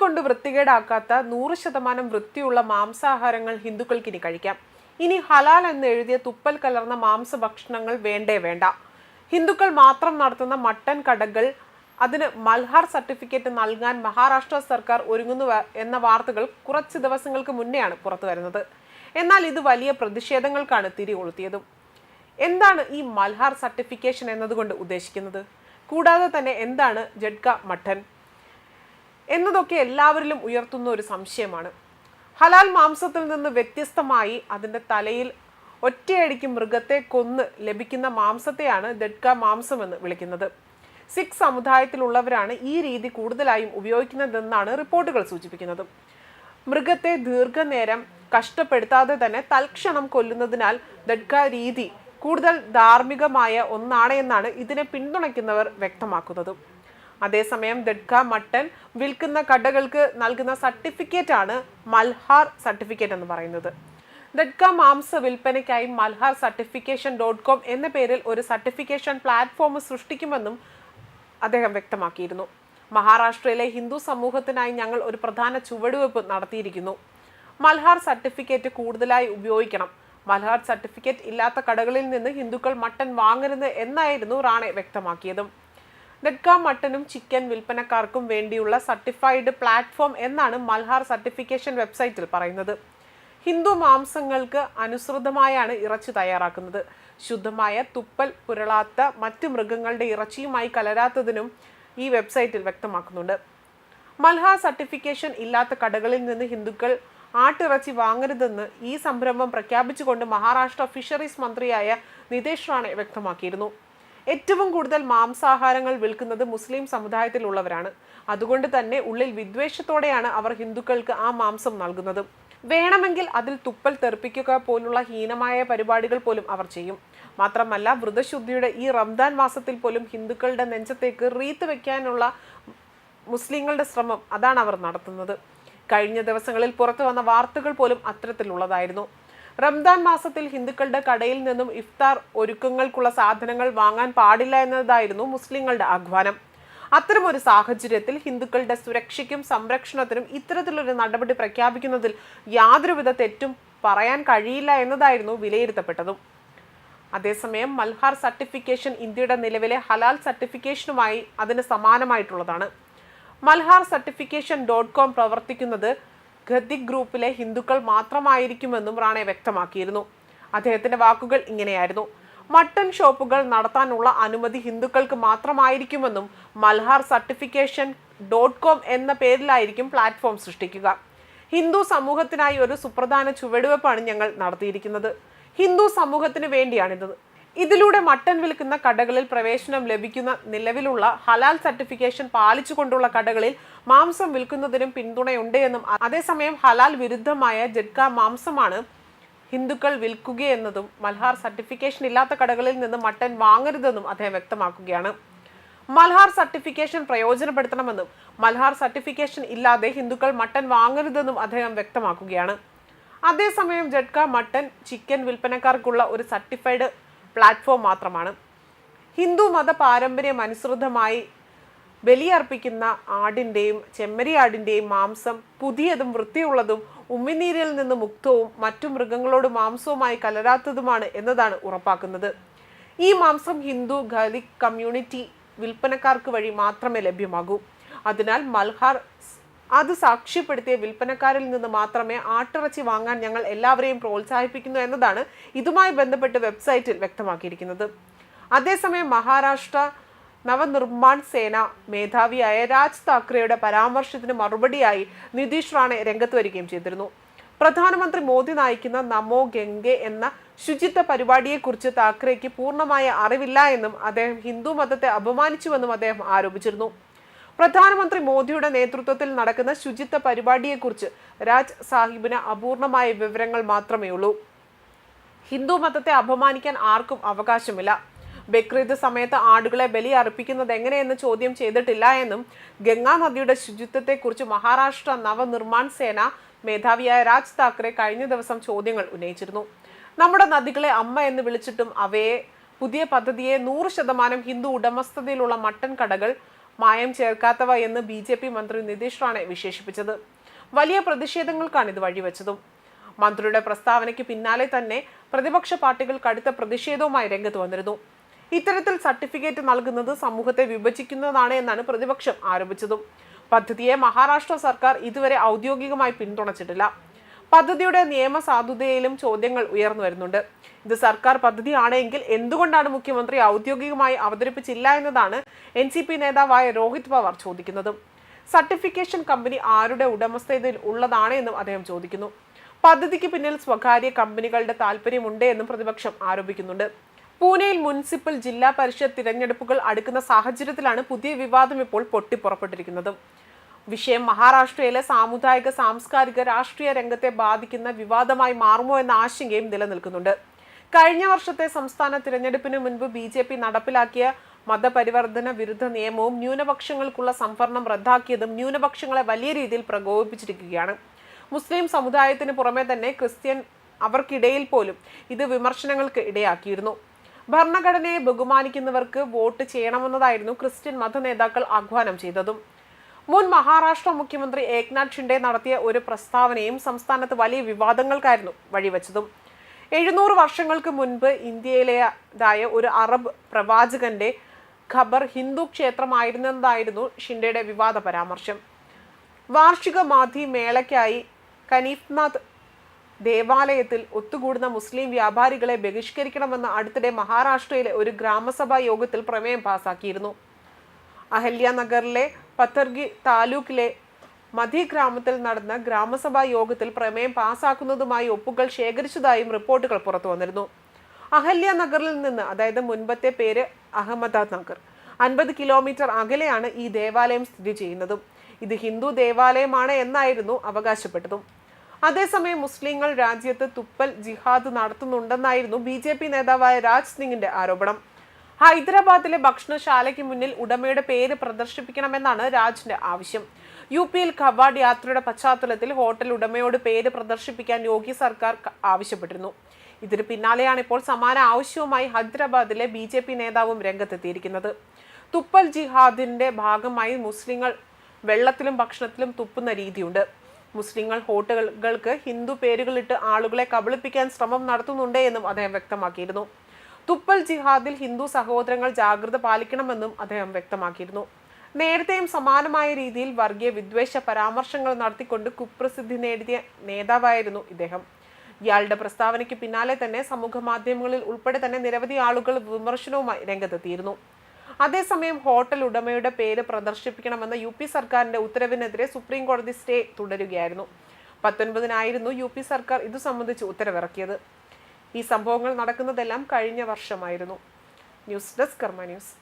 കൊണ്ട് വൃത്തികേടാക്കാത്ത നൂറ് ശതമാനം വൃത്തിയുള്ള മാംസാഹാരങ്ങൾ ഹിന്ദുക്കൾക്ക് ഇനി കഴിക്കാം. ഇനി ഹലാൽ എന്ന് എഴുതിയ തുപ്പൽ കലർന്ന മാംസ ഭക്ഷണങ്ങൾ വേണ്ടേ വേണ്ട. ഹിന്ദുക്കൾ മാത്രം നടത്തുന്ന മട്ടൻ കടകൾ അതിന് മൽഹാർ സർട്ടിഫിക്കറ്റ് നൽകാൻ മഹാരാഷ്ട്ര സർക്കാർ ഒരുങ്ങുന്നു എന്ന വാർത്തകൾ കുറച്ച് ദിവസങ്ങൾക്ക് മുന്നെയാണ് പുറത്തു വരുന്നത്. എന്നാൽ ഇത് വലിയ പ്രതിഷേധങ്ങൾക്കാണ് തിരികൊളുത്തിയതും എന്താണ് ഈ മൽഹാർ സർട്ടിഫിക്കേഷൻ എന്നതുകൊണ്ട് ഉദ്ദേശിക്കുന്നത്? കൂടാതെ തന്നെ എന്താണ് ജഡ്ക മട്ടൻ? എന്നതൊക്കെ എല്ലാവരിലും ഉയർത്തുന്ന ഒരു സംശയമാണ്. ഹലാൽ മാംസത്തിൽ നിന്ന് വ്യത്യസ്തമായി അതിന്റെ തലയിൽ ഒറ്റയടിക്ക് മൃഗത്തെ കൊന്ന് ലഭിക്കുന്ന മാംസത്തെയാണ് ദഡ്ക മാംസം എന്ന് വിളിക്കുന്നത്. സിഖ് സമുദായത്തിലുള്ളവരാണ് ഈ രീതി കൂടുതലായും ഉപയോഗിക്കുന്നതെന്നാണ് റിപ്പോർട്ടുകൾ സൂചിപ്പിക്കുന്നത്. മൃഗത്തെ ദീർഘനേരം കഷ്ടപ്പെടുത്താതെ തന്നെ തൽക്ഷണം കൊല്ലുന്നതിനാൽ ദഡ്ക രീതി കൂടുതൽ ധാർമ്മികമായ ഒന്നാണ് എന്നാണ് ഇതിനെ പിന്തുണയ്ക്കുന്നവർ വ്യക്തമാക്കുന്നത്. അതേസമയം ദഡ്ക മട്ടൻ വിൽക്കുന്ന കടകൾക്ക് നൽകുന്ന സർട്ടിഫിക്കറ്റ് ആണ് മൽഹാർ സർട്ടിഫിക്കറ്റ് എന്ന് പറയുന്നത്. ദഡ്ക മാംസ വിൽപ്പനയ്ക്കായി മൽഹാർ സർട്ടിഫിക്കേഷൻ ഡോട്ട് കോം എന്ന പേരിൽ ഒരു സർട്ടിഫിക്കേഷൻ പ്ലാറ്റ്ഫോം സൃഷ്ടിക്കുമെന്നും അദ്ദേഹം വ്യക്തമാക്കിയിരുന്നു. മഹാരാഷ്ട്രയിലെ ഹിന്ദു സമൂഹത്തിനായി ഞങ്ങൾ ഒരു പ്രധാന ചുവടുവെപ്പ് നടത്തിയിരിക്കുന്നു. മൽഹാർ സർട്ടിഫിക്കറ്റ് കൂടുതലായി ഉപയോഗിക്കണം. മൽഹാർ സർട്ടിഫിക്കറ്റ് ഇല്ലാത്ത കടകളിൽ നിന്ന് ഹിന്ദുക്കൾ മട്ടൻ വാങ്ങരുത് എന്നായിരുന്നു റാണെ വ്യക്തമാക്കിയതും. ദഡ്ക മട്ടനും ചിക്കൻ വിൽപ്പനക്കാർക്കും വേണ്ടിയുള്ള സർട്ടിഫൈഡ് പ്ലാറ്റ്ഫോം എന്നാണ് മൽഹാർ സർട്ടിഫിക്കേഷൻ വെബ്സൈറ്റിൽ പറയുന്നത്. ഹിന്ദു മാംസങ്ങൾക്ക് അനുസൃതമായാണ് ഇറച്ചി തയ്യാറാക്കുന്നത്. ശുദ്ധമായ തുപ്പൽ പുരളാത്ത മറ്റ് മൃഗങ്ങളുടെ ഇറച്ചിയുമായി കലരാത്തതിനും ഈ വെബ്സൈറ്റിൽ വ്യക്തമാക്കുന്നുണ്ട്. മൽഹാർ സർട്ടിഫിക്കേഷൻ ഇല്ലാത്ത കടകളിൽ നിന്ന് ഹിന്ദുക്കൾ ആട്ടിറച്ചി വാങ്ങരുതെന്ന് ഈ സംരംഭം പ്രഖ്യാപിച്ചുകൊണ്ട് മഹാരാഷ്ട്ര ഫിഷറീസ് മന്ത്രിയായ നിതേഷ് റാണെ വ്യക്തമാക്കിയിരുന്നു. ഏറ്റവും കൂടുതൽ മാംസാഹാരങ്ങൾ വിൽക്കുന്നത് മുസ്ലിം സമുദായത്തിലുള്ളവരാണ്. അതുകൊണ്ട് തന്നെ ഉള്ളിൽ വിദ്വേഷത്തോടെയാണ് അവർ ഹിന്ദുക്കൾക്ക് ആ മാംസം നൽകുന്നത്. വേണമെങ്കിൽ അതിൽ തുപ്പൽ തെറിപ്പിക്കുക പോലുള്ള ഹീനമായ പരിപാടികൾ പോലും അവർ ചെയ്യും. മാത്രമല്ല വ്രതശുദ്ധിയുടെ ഈ റംദാൻ മാസത്തിൽ പോലും ഹിന്ദുക്കളുടെ നെഞ്ചത്തേക്ക് റീത്ത് വെക്കാനുള്ള മുസ്ലിങ്ങളുടെ ശ്രമം അതാണ് അവർ നടത്തുന്നത്. കഴിഞ്ഞ ദിവസങ്ങളിൽ പുറത്തു വന്ന വാർത്തകൾ പോലും അത്തരത്തിലുള്ളതായിരുന്നു. റംദാൻ മാസത്തിൽ ഹിന്ദുക്കളുടെ കടയിൽ നിന്നും ഇഫ്താർ ഒരുക്കങ്ങൾക്കുള്ള സാധനങ്ങൾ വാങ്ങാൻ പാടില്ല എന്നതായിരുന്നു മുസ്ലിങ്ങളുടെ ആഹ്വാനം. അത്തരമൊരു സാഹചര്യത്തിൽ ഹിന്ദുക്കളുടെ സുരക്ഷയ്ക്കും സംരക്ഷണത്തിനും ഇത്തരത്തിലൊരു നടപടി പ്രഖ്യാപിക്കുന്നതിൽ യാതൊരുവിധ തെറ്റും പറയാൻ കഴിയില്ല എന്നതായിരുന്നു വിലയിരുത്തപ്പെട്ടതും. അതേസമയം മൽഹാർ സർട്ടിഫിക്കേഷൻ ഇന്ത്യയുടെ നിലവിലെ ഹലാൽ സർട്ടിഫിക്കേഷനുമായി അതിന് സമാനമായിട്ടുള്ളതാണ്. മൽഹാർ സർട്ടിഫിക്കേഷൻ ഡോട്ട് കോം പ്രവർത്തിക്കുന്നത് ഖദിക് ഗ്രൂപ്പിലെ ഹിന്ദുക്കൾ മാത്രമായിരിക്കുമെന്നും റാണെ വ്യക്തമാക്കിയിരുന്നു. അദ്ദേഹത്തിന്റെ വാക്കുകൾ ഇങ്ങനെയായിരുന്നു. മട്ടൺ ഷോപ്പുകൾ നടത്താനുള്ള അനുമതി ഹിന്ദുക്കൾക്ക് മാത്രമായിരിക്കുമെന്നും മൽഹാർ സർട്ടിഫിക്കേഷൻ ഡോട്ട് കോം എന്ന പേരിലായിരിക്കും പ്ലാറ്റ്ഫോം സൃഷ്ടിക്കുക. ഹിന്ദു സമൂഹത്തിനായി ഒരു സുപ്രധാന ചുവടുവെപ്പാണ് ഞങ്ങൾ നടത്തിയിരിക്കുന്നത്. ഹിന്ദു സമൂഹത്തിന് വേണ്ടിയാണിത്. ഇതിലൂടെ മട്ടൻ വിൽക്കുന്ന കടകളിൽ പ്രവേശനം ലഭിക്കുന്ന നിലവിലുള്ള ഹലാൽ സർട്ടിഫിക്കേഷൻ പാലിച്ചുകൊണ്ടുള്ള കടകളിൽ മാംസം വിൽക്കുന്നതിനും പിന്തുണയുണ്ട് എന്നും അതേസമയം ഹലാൽ വിരുദ്ധമായ ജഡ്ക മാംസമാണ് ഹിന്ദുക്കൾ വിൽക്കുകയെന്നതും മൽഹാർ സർട്ടിഫിക്കേഷൻ ഇല്ലാത്ത കടകളിൽ നിന്ന് മട്ടൻ വാങ്ങരുതെന്നും അദ്ദേഹം വ്യക്തമാക്കുകയാണ്. മൽഹാർ സർട്ടിഫിക്കേഷൻ പ്രയോജനപ്പെടുത്തണമെന്നും മൽഹാർ സർട്ടിഫിക്കേഷൻ ഇല്ലാതെ ഹിന്ദുക്കൾ മട്ടൻ വാങ്ങരുതെന്നും അദ്ദേഹം വ്യക്തമാക്കുകയാണ്. അതേസമയം ജഡ്ക മട്ടൻ ചിക്കൻ വിൽപ്പനക്കാർക്കുള്ള ഒരു സർട്ടിഫൈഡ് പ്ലാറ്റ്ഫോം മാത്രമാണ്. ഹിന്ദു മത പാരമ്പര്യം അനുസൃതമായി ബലിയർപ്പിക്കുന്ന ആടിന്റെയും ചെമ്മരിയാടിന്റെയും മാംസം പുതിയതും വൃത്തിയുള്ളതും ഉമ്മിനീരിൽ നിന്ന് മുക്തവും മറ്റു മൃഗങ്ങളോട് മാംസവുമായി കലരാത്തതുമാണ് എന്നതാണ് ഉറപ്പാക്കുന്നത്. ഈ മാംസം ഹിന്ദു ഖലിക് കമ്മ്യൂണിറ്റി വിൽപ്പനക്കാർക്ക് വഴി മാത്രമേ ലഭ്യമാകൂ. അതിനാൽ മൽഹാർ അത് സാക്ഷ്യപ്പെടുത്തിയ വിൽപ്പനക്കാരിൽ നിന്ന് മാത്രമേ ആട്ടിറച്ചി വാങ്ങാൻ ഞങ്ങൾ എല്ലാവരെയും പ്രോത്സാഹിപ്പിക്കുന്നു എന്നതാണ് ഇതുമായി ബന്ധപ്പെട്ട് വെബ്സൈറ്റിൽ വ്യക്തമാക്കിയിരിക്കുന്നത്. അതേസമയം മഹാരാഷ്ട്ര നവനിർമ്മാൺ സേന മേധാവിയായ രാജ് താക്കറെയുടെ പരാമർശത്തിന് മറുപടിയായി നിതീഷ് റാണെ രംഗത്ത് വരികയും ചെയ്തിരുന്നു. പ്രധാനമന്ത്രി മോദി നയിക്കുന്ന നമോ ഗംഗെ എന്ന ശുചിത്വ പരിപാടിയെക്കുറിച്ച് താക്കറെക്ക് പൂർണമായ അറിവില്ല എന്നും അദ്ദേഹം ഹിന്ദു മതത്തെ അപമാനിച്ചുവെന്നും അദ്ദേഹം ആരോപിച്ചിരുന്നു. പ്രധാനമന്ത്രി മോദിയുടെ നേതൃത്വത്തിൽ നടക്കുന്ന ശുചിത്വ പരിപാടിയെക്കുറിച്ച് രാജ് സാഹിബിന് അപൂർണമായ വിവരങ്ങൾ മാത്രമേ ഉള്ളൂ. ഹിന്ദു മതത്തെ അപമാനിക്കാൻ ആർക്കും അവകാശമില്ല. ബക്രീദ് സമയത്ത് ആടുകളെ ബലി അർപ്പിക്കുന്നത് എങ്ങനെയെന്ന് ചോദ്യം ചെയ്തിട്ടില്ല എന്നും ഗംഗാ നദിയുടെ ശുചിത്വത്തെക്കുറിച്ച് മഹാരാഷ്ട്ര നവനിർമ്മാൺ സേന മേധാവിയായ രാജ് താക്കറെ കഴിഞ്ഞ ദിവസം ചോദ്യങ്ങൾ ഉന്നയിച്ചിരുന്നു. നമ്മുടെ നദികളെ അമ്മ എന്ന് വിളിച്ചിട്ടും അവയെ പുതിയ പദ്ധതിയെ നൂറ് ശതമാനം ഹിന്ദു ഉടമസ്ഥതയിലുള്ള മട്ടൻ കടകൾ മായം ചേർക്കാത്തവ എന്ന് ബി ജെ പി മന്ത്രി നിതീഷ് റാണെ വിശേഷിപ്പിച്ചത്. വലിയ പ്രതിഷേധങ്ങൾക്കാണ് ഇത് വഴിവെച്ചതും. മന്ത്രിയുടെ പ്രസ്താവനയ്ക്ക് പിന്നാലെ തന്നെ പ്രതിപക്ഷ പാർട്ടികൾ കടുത്ത പ്രതിഷേധവുമായി രംഗത്ത് വന്നിരുന്നു. ഇത്തരത്തിൽ സർട്ടിഫിക്കറ്റ് നൽകുന്നത് സമൂഹത്തെ വിഭജിക്കുന്നതാണ് എന്നാണ് പ്രതിപക്ഷം ആരോപിച്ചതും. പദ്ധതിയെ മഹാരാഷ്ട്ര സർക്കാർ ഇതുവരെ ഔദ്യോഗികമായി പിന്തുണച്ചിട്ടില്ല. പദ്ധതിയുടെ നിയമസാധുതയിലും ചോദ്യങ്ങൾ ഉയർന്നു വരുന്നുണ്ട്. ഇത് സർക്കാർ പദ്ധതിയാണെങ്കിൽ എന്തുകൊണ്ടാണ് മുഖ്യമന്ത്രി ഔദ്യോഗികമായി അവതരിപ്പിച്ചില്ല എന്നതാണ് എൻ സി പി നേതാവായ രോഹിത് പവാർ ചോദിക്കുന്നത്. സർട്ടിഫിക്കേഷൻ കമ്പനി ആരുടെ ഉടമസ്ഥതയിൽ ഉള്ളതാണ് എന്നും അദ്ദേഹം ചോദിക്കുന്നു. പദ്ധതിക്ക് പിന്നിൽ സ്വകാര്യ കമ്പനികളുടെ താല്പര്യമുണ്ട് എന്നും പ്രതിപക്ഷം ആരോപിക്കുന്നുണ്ട്. പൂനെയിൽ മുനിസിപ്പൽ ജില്ലാ പരിഷത്ത് തിരഞ്ഞെടുപ്പുകൾ അടുക്കുന്ന സാഹചര്യത്തിലാണ് പുതിയ വിവാദം ഇപ്പോൾ പൊട്ടിപ്പുറപ്പെട്ടിരിക്കുന്നത്. വിഷയം മഹാരാഷ്ട്രയിലെ സാമുദായിക സാംസ്കാരിക രാഷ്ട്രീയ രംഗത്തെ ബാധിക്കുന്ന വിവാദമായി മാറുമോ എന്ന ആശങ്കയും നിലനിൽക്കുന്നുണ്ട്. കഴിഞ്ഞ വർഷത്തെ സംസ്ഥാന തിരഞ്ഞെടുപ്പിന് മുൻപ് ബി ജെ പി നടപ്പിലാക്കിയ മതപരിവർത്തന വിരുദ്ധ നിയമവും ന്യൂനപക്ഷങ്ങൾക്കുള്ള സംവരണം റദ്ദാക്കിയതും ന്യൂനപക്ഷങ്ങളെ വലിയ രീതിയിൽ പ്രകോപിപ്പിച്ചിരിക്കുകയാണ്. മുസ്ലിം സമുദായത്തിന് പുറമെ തന്നെ ക്രിസ്ത്യൻ അവർക്കിടയിൽ പോലും ഇത് വിമർശനങ്ങൾക്ക് ഇടയാക്കിയിരുന്നു. ഭരണഘടനയെ ബഹുമാനിക്കുന്നവർക്ക് വോട്ട് ചെയ്യണമെന്നതായിരുന്നു ക്രിസ്ത്യൻ മത നേതാക്കൾ ആഹ്വാനം ചെയ്തതും. മുൻ മഹാരാഷ്ട്ര മുഖ്യമന്ത്രി ഏക്നാഥ് ഷിൻഡെ നടത്തിയ ഒരു പ്രസ്താവനയും സംസ്ഥാനത്ത് വലിയ വിവാദങ്ങൾക്കായിരുന്നു വഴിവെച്ചതും. എഴുന്നൂറ് വർഷങ്ങൾക്ക് മുൻപ് ഇന്ത്യയിലേതായ ഒരു അറബ് പ്രവാചകന്റെ ഖബർ ഹിന്ദു ക്ഷേത്രമായിരുന്നതായിരുന്നു ഷിൻഡയുടെ വിവാദ പരാമർശം. വാർഷിക മാധി മേളയ്ക്കായി കനീഫ്നാഥ് ദേവാലയത്തിൽ ഒത്തുകൂടുന്ന മുസ്ലിം വ്യാപാരികളെ ബഹിഷ്കരിക്കണമെന്ന് അടുത്തിടെ മഹാരാഷ്ട്രയിലെ ഒരു ഗ്രാമസഭാ യോഗത്തിൽ പ്രമേയം പാസാക്കിയിരുന്നു. അഹല്യനഗറിലെ പത്തർഗി താലൂക്കിലെ മധി ഗ്രാമത്തിൽ നടന്ന ഗ്രാമസഭാ യോഗത്തിൽ പ്രമേയം പാസാക്കുന്നതുമായി ഒപ്പുകൾ ശേഖരിച്ചതായും റിപ്പോർട്ടുകൾ പുറത്തു വന്നിരുന്നു. അഹല്യ നഗറിൽ നിന്ന് അതായത് മുൻപത്തെ പേര് അഹമ്മദാനഗർ അൻപത് കിലോമീറ്റർ അകലെയാണ് ഈ ദേവാലയം സ്ഥിതി ചെയ്യുന്നതും. ഇത് ഹിന്ദു ദേവാലയമാണ് എന്നായിരുന്നു അവകാശപ്പെട്ടതും. അതേസമയം മുസ്ലിങ്ങൾ രാജ്യത്ത് തുപ്പൽ ജിഹാദ് നടത്തുന്നുണ്ടെന്നായിരുന്നു ബി നേതാവായ രാജ് സിംഗിന്റെ ആരോപണം. ഹൈദരാബാദിലെ ഭക്ഷണശാലയ്ക്ക് മുന്നിൽ ഉടമയുടെ പേര് പ്രദർശിപ്പിക്കണമെന്നാണ് രാജിന്റെ ആവശ്യം. യു പിയിൽ ഖവാഡ് യാത്രയുടെ പശ്ചാത്തലത്തിൽ ഹോട്ടൽ ഉടമയോട് പേര് പ്രദർശിപ്പിക്കാൻ യോഗി സർക്കാർ ആവശ്യപ്പെട്ടിരുന്നു. ഇതിന് പിന്നാലെയാണ് ഇപ്പോൾ സമാന ആവശ്യവുമായി ഹൈദരാബാദിലെ ബി ജെ പി നേതാവും രംഗത്തെത്തിയിരിക്കുന്നത്. തുപ്പൽ ജിഹാദിന്റെ ഭാഗമായി മുസ്ലിങ്ങൾ വെള്ളത്തിലും ഭക്ഷണത്തിലും തുപ്പുന്ന രീതിയുണ്ട്. മുസ്ലിങ്ങൾ ഹോട്ടലുകൾക്ക് ഹിന്ദു പേരുകളിട്ട് ആളുകളെ കബളിപ്പിക്കാൻ ശ്രമം നടത്തുന്നുണ്ട് എന്നും അദ്ദേഹം വ്യക്തമാക്കിയിരുന്നു. തുപ്പൽ ജിഹാദിൽ ഹിന്ദു സഹോദരങ്ങൾ ജാഗ്രത പാലിക്കണമെന്നും അദ്ദേഹം വ്യക്തമാക്കിയിരുന്നു. നേരത്തെയും സമാനമായ രീതിയിൽ വർഗീയ വിദ്വേഷ പരാമർശങ്ങൾ നടത്തിക്കൊണ്ട് കുപ്രസിദ്ധി നേടിയ നേതാവായിരുന്നു ഇദ്ദേഹം. ഇയാളുടെ പ്രസ്താവനയ്ക്ക് പിന്നാലെ തന്നെ സമൂഹ മാധ്യമങ്ങളിൽ ഉൾപ്പെടെ തന്നെ നിരവധി ആളുകൾ വിമർശനവുമായി രംഗത്തെത്തിയിരുന്നു. അതേസമയം ഹോട്ടൽ ഉടമയുടെ പേര് പ്രദർശിപ്പിക്കണമെന്ന യു പി സർക്കാരിന്റെ ഉത്തരവിനെതിരെ സുപ്രീം കോടതി സ്റ്റേ തുടരുകയായിരുന്നു. പത്തൊൻപതിനായിരുന്നു യു പി സർക്കാർ ഇതു സംബന്ധിച്ച് ഉത്തരവിറക്കിയത്. ഈ സംഭവങ്ങൾ നടക്കുന്നതെല്ലാം കഴിഞ്ഞ വർഷമായിരുന്നു. News desk Karma news.